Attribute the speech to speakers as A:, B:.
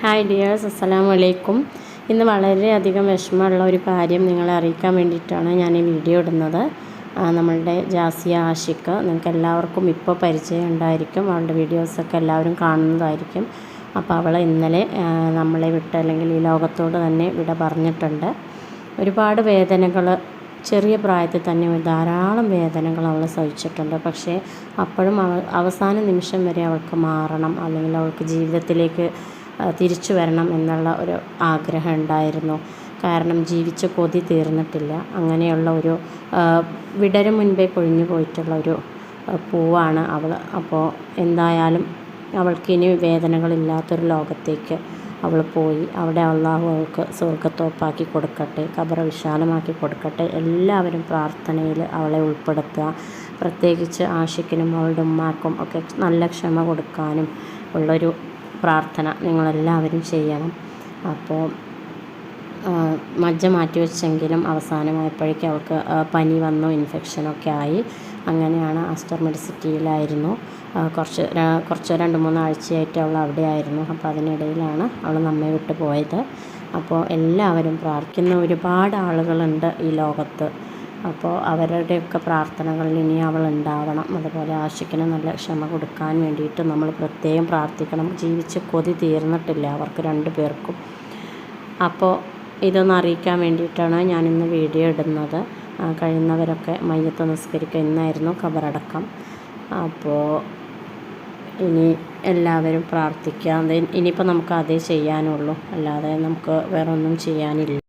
A: Hi dears അസ്സലാമു വലൈക്കും ഇന്ന് വളരെയധികം വിഷമമുള്ള ഒരു കാര്യം നിങ്ങളെ അറിയിക്കാൻ വേണ്ടിയിട്ടാണ് ഞാൻ ഈ വീഡിയോ ഇടുന്നത്. നമ്മളുടെ ജാസിയ ആഷിക്ക് നിങ്ങൾക്ക് എല്ലാവർക്കും ഇപ്പോൾ പരിചയം ഉണ്ടായിരിക്കും. അവളുടെ വീഡിയോസൊക്കെ എല്ലാവരും കാണുന്നതായിരിക്കും. അപ്പോൾ അവൾ ഇന്നലെ നമ്മളെ വിട്ട് അല്ലെങ്കിൽ ഈ ലോകത്തോട് തന്നെ വിട പറഞ്ഞിട്ടുണ്ട്. ഒരുപാട് വേദനകൾ ചെറിയ പ്രായത്തിൽ തന്നെ ധാരാളം വേദനകൾ അവൾ സഹിച്ചിട്ടുണ്ട്. പക്ഷേ അപ്പോഴും അവൾ അവസാന നിമിഷം വരെ അവൾക്ക് മാറണം. അല്ലെങ്കിൽ അവൾക്ക് ജീവിതത്തിലേക്ക് തിരിച്ചു വരണം എന്നുള്ള ഒരു ആഗ്രഹം ഉണ്ടായിരുന്നു. കാരണം ജീവിച്ച കൊതി തീർന്നിട്ടില്ല. അങ്ങനെയുള്ള ഒരു വിടര മുൻപേ കൊഴിഞ്ഞു പോയിട്ടുള്ള ഒരു പൂവാണ് അവൾ. അപ്പോൾ എന്തായാലും അവൾക്ക് അവൾക്കിനി വേദനകളില്ലാത്തൊരു ലോകത്തേക്ക് അവൾ പോയി. അവിടെ അള്ളാഹു അവൾക്ക് സ്വർഗത്തോപ്പാക്കി കൊടുക്കട്ടെ കബറ വിശാലമാക്കി കൊടുക്കട്ടെ. എല്ലാവരും പ്രാർത്ഥനയിൽ അവളെ ഉൾപ്പെടുത്തുക. പ്രത്യേകിച്ച് ആഷിക്കിനും അവളുടെ ഉമ്മാക്കും ഒക്കെ നല്ല ക്ഷമ കൊടുക്കാനും ഉള്ളൊരു പ്രാർത്ഥന നിങ്ങളെല്ലാവരും ചെയ്യണം. അപ്പോൾ മജ്ജ മാറ്റി വെച്ചെങ്കിലും അവസാനമായപ്പോഴേക്കും അവൾക്ക് പനി വന്നു ഇൻഫെക്ഷനൊക്കെ ആയി. അങ്ങനെയാണ് ആസ്റ്റർ മെഡിസിറ്റിയിലായിരുന്നു കുറച്ച് കുറച്ച് രണ്ട് മൂന്ന് ആഴ്ചയായിട്ട് അവൾ അവിടെ ആയിരുന്നു അപ്പോൾ അതിനിടയിലാണ് അവൾ നമ്മെ വിട്ട് പോയത് അപ്പോൾ എല്ലാവരും പ്രാർത്ഥിക്കുന്ന ഒരുപാട് ആളുകളുണ്ട് ഈ ലോകത്ത്. അപ്പോൾ അവരുടെയൊക്കെ പ്രാർത്ഥനകളിൽ ഇനി അവൾ ഉണ്ടാവണം. അതുപോലെ ആശിക്കിന് നല്ല ക്ഷമ കൊടുക്കാൻ വേണ്ടിയിട്ട് നമ്മൾ പ്രത്യേകം പ്രാർത്ഥിക്കണം. ജീവിച്ച് കൊതി തീർന്നിട്ടില്ല അവർക്ക് രണ്ട് പേർക്കും. അപ്പോൾ ഇതൊന്ന് അറിയിക്കാൻ വേണ്ടിയിട്ടാണ് ഞാനിന്ന് വീഡിയോ ഇടുന്നത്. കഴിയുന്നവരൊക്കെ മയ്യത്ത് നിസ്കരിക്കുക ഇന്നായിരുന്നു ഖബറടക്കം. അപ്പോൾ ഇനി എല്ലാവരും പ്രാർത്ഥിക്കുക ഇനിയിപ്പോൾ നമുക്ക് അതേ ചെയ്യാനുള്ളൂ. അല്ലാതെ നമുക്ക് വേറൊന്നും ചെയ്യാനില്ല.